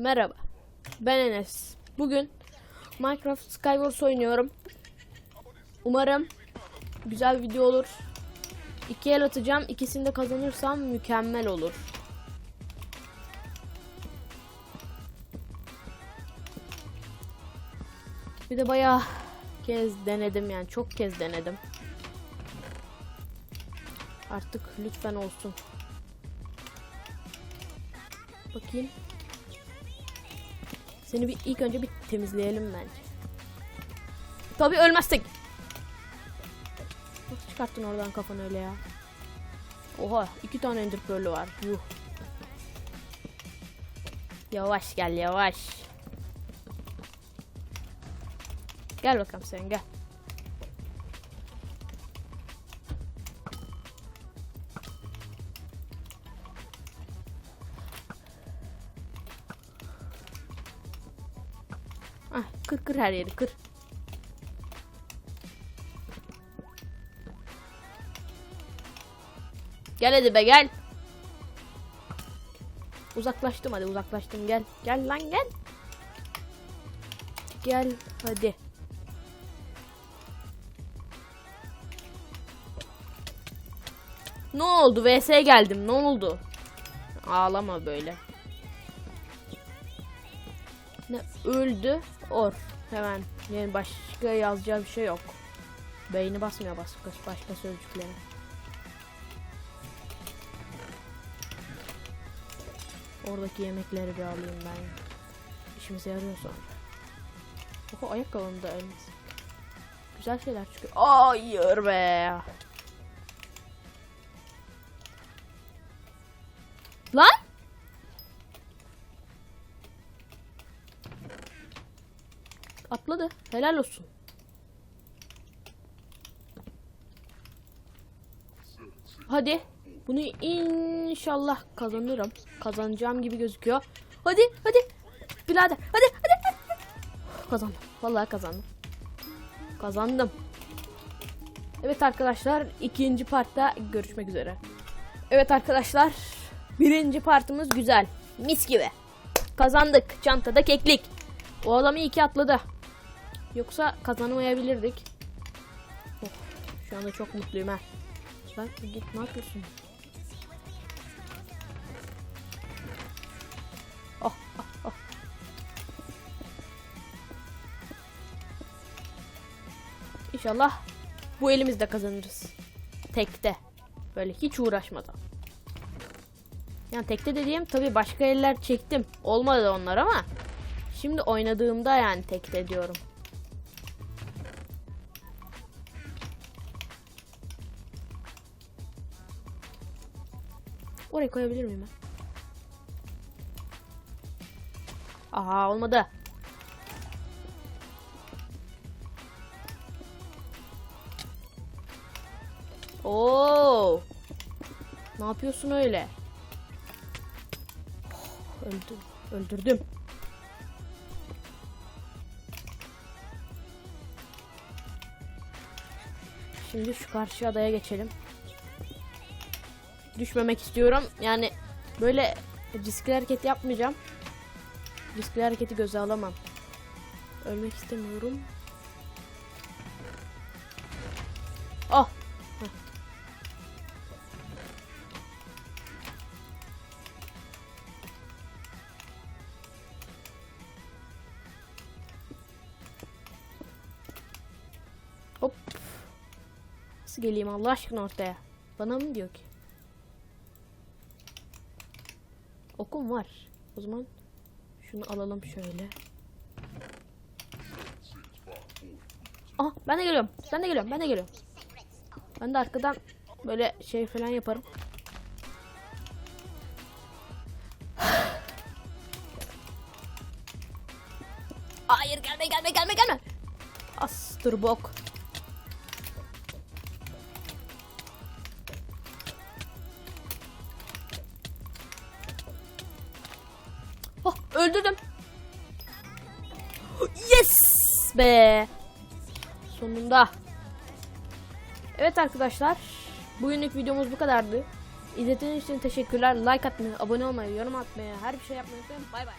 Merhaba. Ben Enes. Bugün Minecraft Skywars oynuyorum. Umarım güzel bir video olur. İki el atacağım. İkisini de kazanırsam mükemmel olur. Bir de bayağı kez denedim yani çok kez denedim. Artık lütfen olsun. Bakayım. Seni bir ilk önce bir temizleyelim bence. Tabii ölmezsek. Nasıl çıkarttın oradan kafanı öyle ya? Oha iki tane ender pearl'ü var. Yuh. Yavaş gel yavaş. Gel bakalım sen gel. Ah kır kır her yeri kır. Gel hadi be gel. Uzaklaştım hadi uzaklaştım gel. Gel lan gel. Gel hadi. Ne oldu? VS geldim. Ne oldu? Ağlama böyle. Ne öldü? Or. Hemen. Yani başka yazacağı bir şey yok. Beyni basmıyor başka başka sözcükleri. Oradaki yemekleri bir alayım ben. İşimize yarıyor sonra. Oho ayakkabım da elimiz. Güzel şeyler çıkıyor. Hayır be. Lan? Atladı. Helal olsun. Hadi. Bunu inşallah kazanırım. Kazanacağım gibi gözüküyor. Hadi hadi. Birader hadi hadi. Kazandım. Vallahi kazandım. Kazandım. Evet arkadaşlar ikinci partta görüşmek üzere. Evet arkadaşlar birinci partımız güzel. Mis gibi. Kazandık. Çantada keklik. O adam iyi ki atladı. Yoksa kazanamayabilirdik. Oh, şu anda çok mutluyum ha. Lan git ne yapıyorsun? Oh, oh, oh. İnşallah bu elimizde kazanırız. Tekte. Böyle hiç uğraşmadan. Yani tekte dediğim tabi başka eller çektim. Olmadı onlar ama şimdi oynadığımda yani tekte diyorum. Oraya koyabilir miyim ben? Aha olmadı. Oo. Ne yapıyorsun öyle? Öldüm. Öldürdüm. Şimdi şu karşı adaya geçelim. Düşmemek istiyorum. Yani böyle riskli hareket yapmayacağım. Riskli hareketi göze alamam. Ölmek istemiyorum. Oh. Hop. Nasıl geleyim Allah aşkına ortaya? Bana mı diyor ki? Okum var. O zaman şunu alalım şöyle. Ah ben de geliyorum. Ben de geliyorum. Ben de geliyorum. Ben de arkadan böyle şey falan yaparım. Hayır gelme gelme gelme gelme. Astır bok. Öldürdüm. Yes be. Sonunda. Evet arkadaşlar. Bugünlük videomuz bu kadardı. İzlediğiniz için teşekkürler. Like atmayı, abone olmayı, yorum atmayı, her bir şey yapmayı unutmayın. Bay bay.